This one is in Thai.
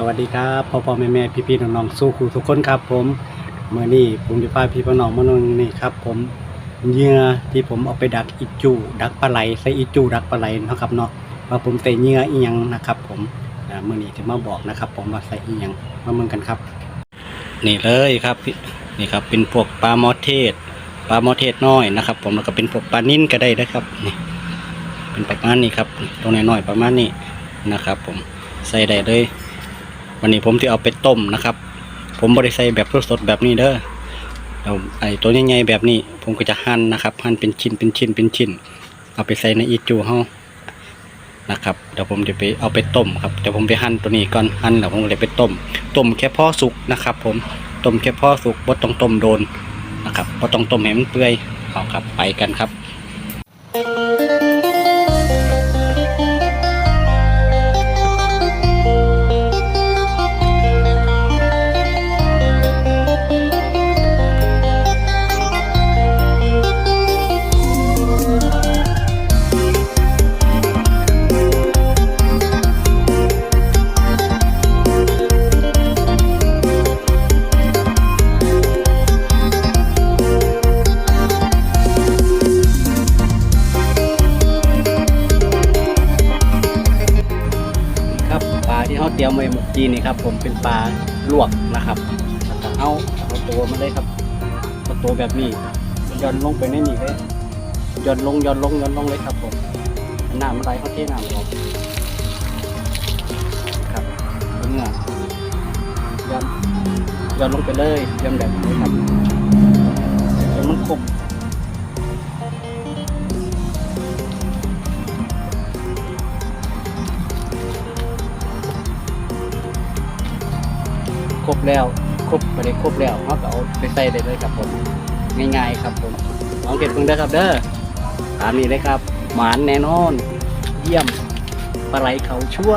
สวัสดีครับพ่อพ่อแม่แม่พี่พี่น้องๆสู้ครูทุกคนครับ ผมเมื่อนี้ผมจะพาพี่พี่น้องมานงนี่ครับ ผมเหยื่อที่ผมเอาไปดักอีจู ดักปลาไหลใส่อีจูดักปลาไหลเนาะครับเนาะว่าผมใส่เหยื่ออีหยังนะครับ ผมเมื่อนี้จะมาบอกนะครับ ผมว่าใส่อีหยังมาเมืองกันครับ นี่เลยครับนี่ครับเป็นพวกปลามอเทศปลามอเทศน้อยนะครับ ผมแล้วก็เป็นพวกปลานิ่นก็ได้นะครับนี่เป็นประมาณนี้ครับ ตรงน้อยประมาณนี้นะครับ ผมใส่ได้เลย วันนี้ผมจะเอาไปต้มนะครับ ผมบริใส่แบบสดๆแบบนี้เด้อเอาไอ้ตัวใหญ่ๆแบบนี้ ผมก็จะหั่นนะครับ หั่นเป็นชิ้นเป็นชิ้นเป็นชิ้น เอาไปใส่ในอีจูเฮานะครับเดี๋ยวผมจะไปเอาไปต้มครับเดี๋ยวผมไปหั่นตัวนี้ก่อนหั่นแล้วผมเลยไปต้มต้มแค่พอสุกนะครับ ผมต้มแค่พอสุกบ่ต้องต้มโดนนะครับบ่ต้องต้มให้มันเปื่อยเอาครับไปกันครับ เตียวเมื่อกี้นี่ครับผมเป็นปลาลวกนะครับเอาเอาตัวมาเลยครับเอาตัวแบบนี้ย่อนลงไปในนี่เลยย่อนลงย่อนลงย่อนลงเลยครับผมน้ำอะไรเขาเทน้ำออกครับเนื้อย่อนย่อนลงไปเลยย่อนแบบนี้ครับจนมันครบ ครบแล้ว ครบไปได้ครบแล้วเขาก็เอาไปใส่ได้เลยครับผม ง่ายๆครับผมลองเก็บเพิ่งได้ครับเด้อตามนี้เลยครับ หมานแน่นอน เยี่ยมปลาไหลเขาชั่ว